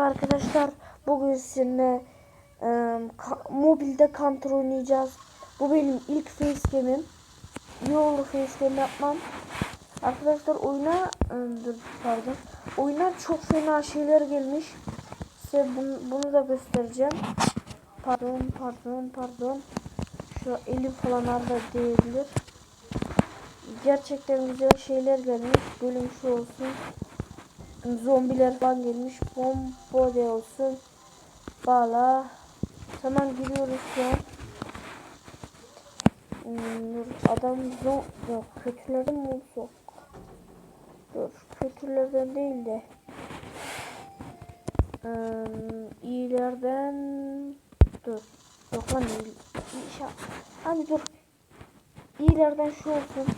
Merhaba arkadaşlar. Bugün sizinle e, ka- mobilde counter oynayacağız. Bu benim ilk facecam'im. İyi oldu facecam yapmam. Arkadaşlar oyuna e, dur pardon. Oyuna çok fena şeyler gelmiş. Size bunu, bunu da göstereceğim. Pardon pardon pardon. Şu elim falan arada değildir. Gerçekten güzel şeyler gelmiş. Bölüm şu olsun zombiler falan gelmiş. Bomba de olsun. Bala. Tamam giriyoruz şu an. Dur, adam zom yok kötülerden mi olsa? Dur kötülerden değil de. Hmm, iyilerden dur. Yok lan iyi. İnşallah. Hadi dur. İyilerden şu olsun.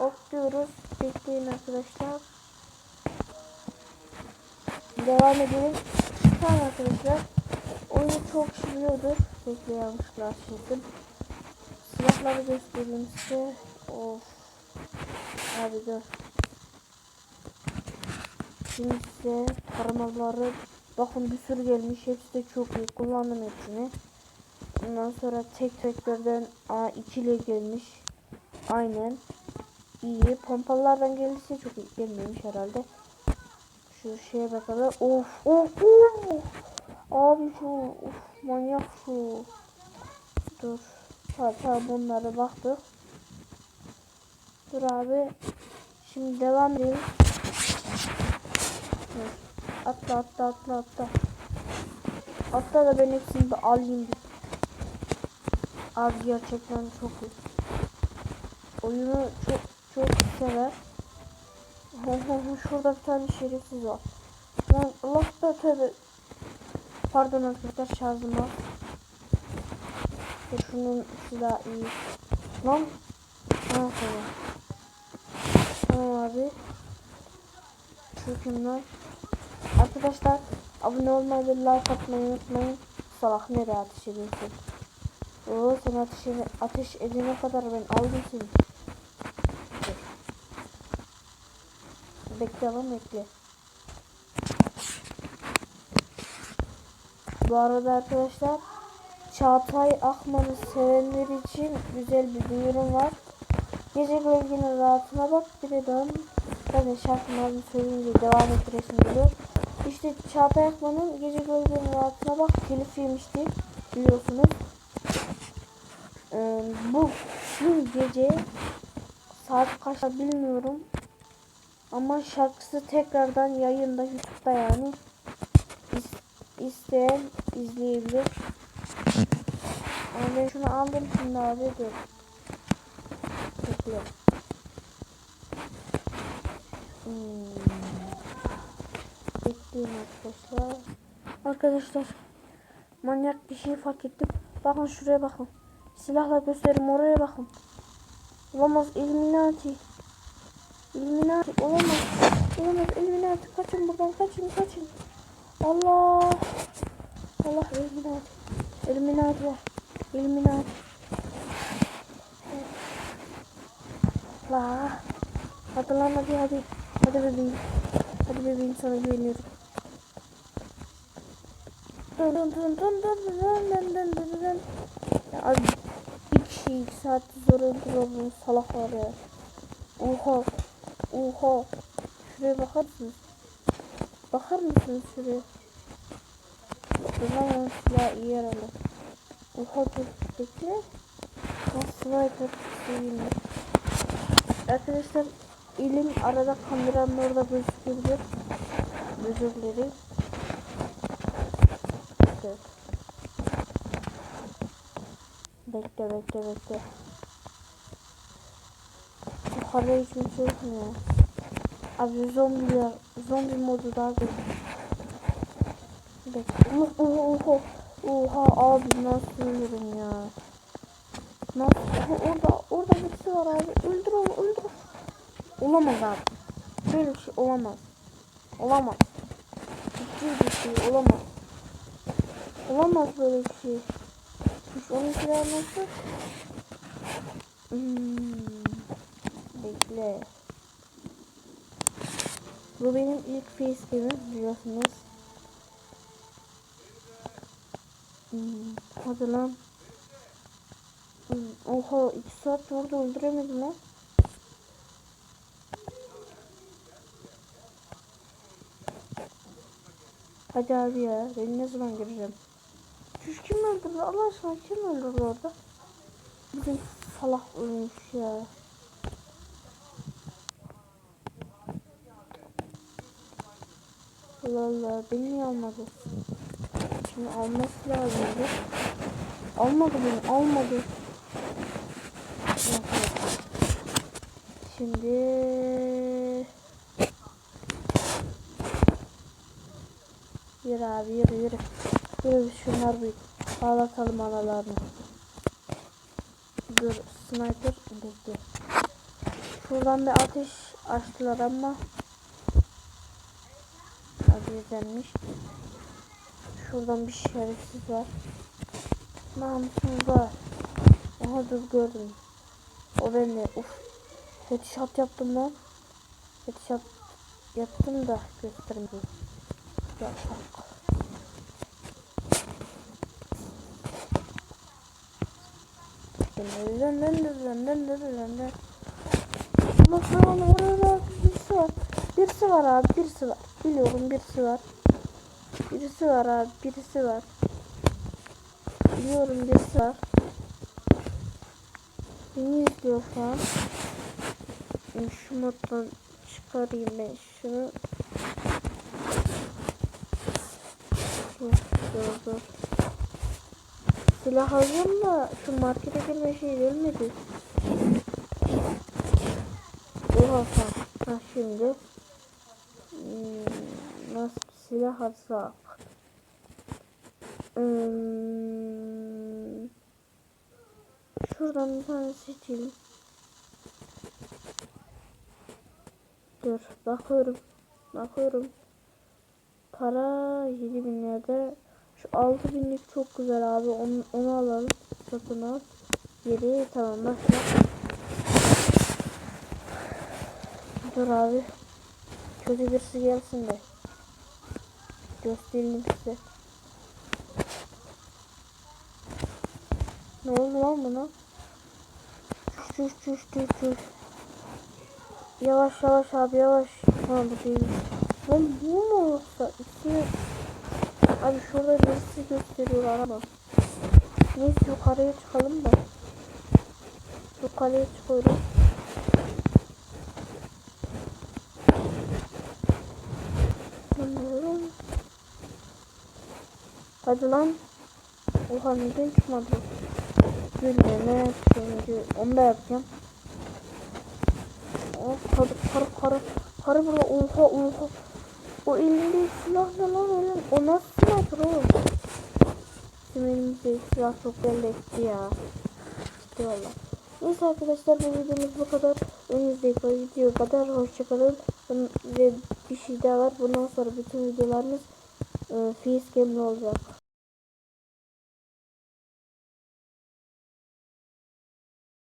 Ok diyoruz. Bekleyin arkadaşlar. Devam edelim. Tamam arkadaşlar. Oyunu çok biliyordur. Bekle yanlışlar çizdim. Silahları göstereyim size. Of. Abi dur. Şimdi size taramaları bakın bir sürü gelmiş. Hepsi de çok iyi. Kullandım hepsini. Ondan sonra tek teklerden A2 ile gelmiş. Aynen. İyi. Pompalardan gelirse çok iyi gelmemiş herhalde. Şu şeye bakalım. Of of of. Abi şu of manyak şu. Dur. Tamam tamam bunlara baktık. Dur abi. Şimdi devam edelim. Dur. Atla atla atla atla. Atla da ben hepsini bir alayım. Abi gerçekten çok iyi. Oyunu çok çok sever. Şurada bir tane şerefsiz var. Lan Allah da tövbe. Pardon arkadaşlar şarjım var. Şunun silahı iyi. Lan. Ha tamam. Tamam abi. Çökümler. Arkadaşlar abone olmayı ve like atmayı unutmayın. Salak nereye ateş ediyorsun? Oo sen ateş, ateş edene kadar ben aldım seni. Bekle bekle. Bu arada arkadaşlar Çağatay Akman'ı sevenler için güzel bir duyurum var. Gece gölgenin rahatına bak bir de dön. Zaten şarkının adını söyleyince devam ettiresim geliyor. İşte Çağatay Akman'ın Gece gölgenin rahatına bak telif biliyorsunuz. Ee, bu dün gece saat kaçta bilmiyorum ama şarkısı tekrardan yayında YouTube'da yani İs isteyen izleyebilir. Ama ben şunu aldım şimdi abi dur. Bekle. Hmm. Arkadaşlar. Arkadaşlar manyak bir şey fark ettim. Bakın şuraya bakın. Silahla göstereyim oraya bakın. Olamaz Illuminati. Illuminati olamaz. Olamaz Illuminati. Kaçın buradan kaçın kaçın. Allah. Allah Illuminati. Illuminati var. Illuminati. La. Hadi lan hadi hadi. Hadi bebeğim. Hadi bebeğim sana güveniyorum. Dun dun dun dun dun dun dun dun dun dun. Ya abi bir kişi iki saat zor öldürüyor salak var ya. Oha. Oha. Şuraya bakar mısınız? Bakar mısınız şuraya? Bunlar silah iyi yaralı. Oha dur bekle. Nasıl sniper değil Arkadaşlar elim arada kameranın orada gözükebilir. Özür dilerim. Evet. Bekle bekle bekle. Kimse yok mu ya? Abi zombiler, zombi modu daha güzel. Bekle. Oha, oha, oha abi nasıl ölürüm ya? Nasıl? Orada, orada birisi var abi. Öldür onu, öldür. Olamaz abi. Böyle bir şey olamaz. Olamaz. Ciddi bir şey olamaz. Olamaz böyle bir şey. Hiç onun silahı nasıl? Hmm. Bekle. Bu benim ilk facecam'im biliyorsunuz. Hmm, hadi lan. Hmm, Oha 2 saat orada öldüremedim lan. Hadi abi ya. Ben ne zaman göreceğim? Çüş kim öldürdü? Allah aşkına kim öldürdü orada? Bizim salak ölmüş ya. Allah Allah beni almadı? Şimdi alması lazımdı. Almadı beni almadı. Şimdi Yürü abi yürü yürü. Yürü şunlar bir ağlatalım analarını. Dur sniper bekle. Şuradan bir ateş açtılar ama Abiyedenmiş. Şuradan bir şerefsiz var. Namussuz var. Aha dur gördüm. O bende. Uf. Headshot yaptım lan. Headshot yaptım da göstermedim. Ya bak. Dön dön dön dön dön dön dön dön. Bak lan orada birisi var. Birisi var abi birisi var. Biliyorum birisi var. Birisi var abi birisi var. Biliyorum birisi var. Beni izliyor şu an. Şimdi Şu moddan çıkarayım ben şunu. Dur. Silah alacağım da şu markete girme şey gelmedi. Oha tamam. Ha şimdi. Hmm, nasıl bir silah alsak? Hmm, şuradan bir tane seçelim. Dur bakıyorum. Bakıyorum. Para 7000 lirada. Şu 6000'lik çok güzel abi. Onu, onu alalım. Satın al. 7 tamam başla. Dur abi. Kötü birisi gelsin de. Göstereyim size. Ne oldu lan buna? Çüş çüş çüş çüş. Yavaş yavaş abi yavaş. Ha bu değil. Lan bu mu yoksa? İkisi... Abi şurada birisi gösteriyorlar ama. Neyse yukarıya çıkalım da. Yukarıya çıkıyoruz. Bilmiyorum. Hadi lan. Oha neden çıkmadı? Gülmeme şimdi onu da yapacağım. Oh karı karı karı karı burada oha oha. O elinde silah ne lan öyle? O nasıl sniper oğlum? Bizim elimizde silah çok belli ya. Valla. Neyse arkadaşlar bu videomuz bu kadar. Önümüzdeki video kadar hoşçakalın. Ve bir şey daha var. Bundan sonra bütün videolarımız e, facecam'li olacak.